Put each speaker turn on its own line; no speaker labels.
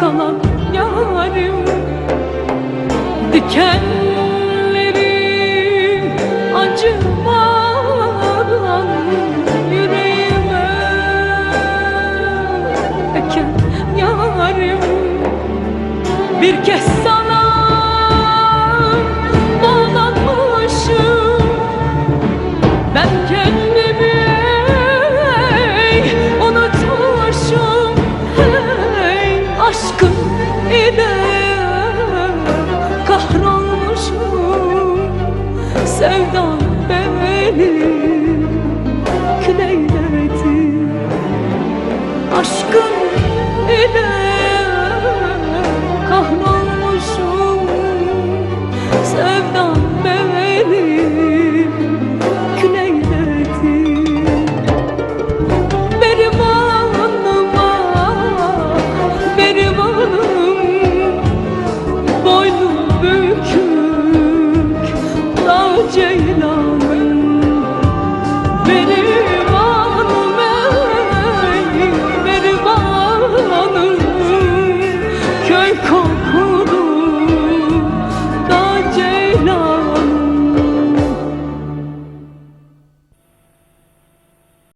kalan yarim Dikenlerim acımadan yüreğime Eken yarim bir kez sana bağlanmışım. Ben kendim ile kahrolmuşum Sevdam beni ceylan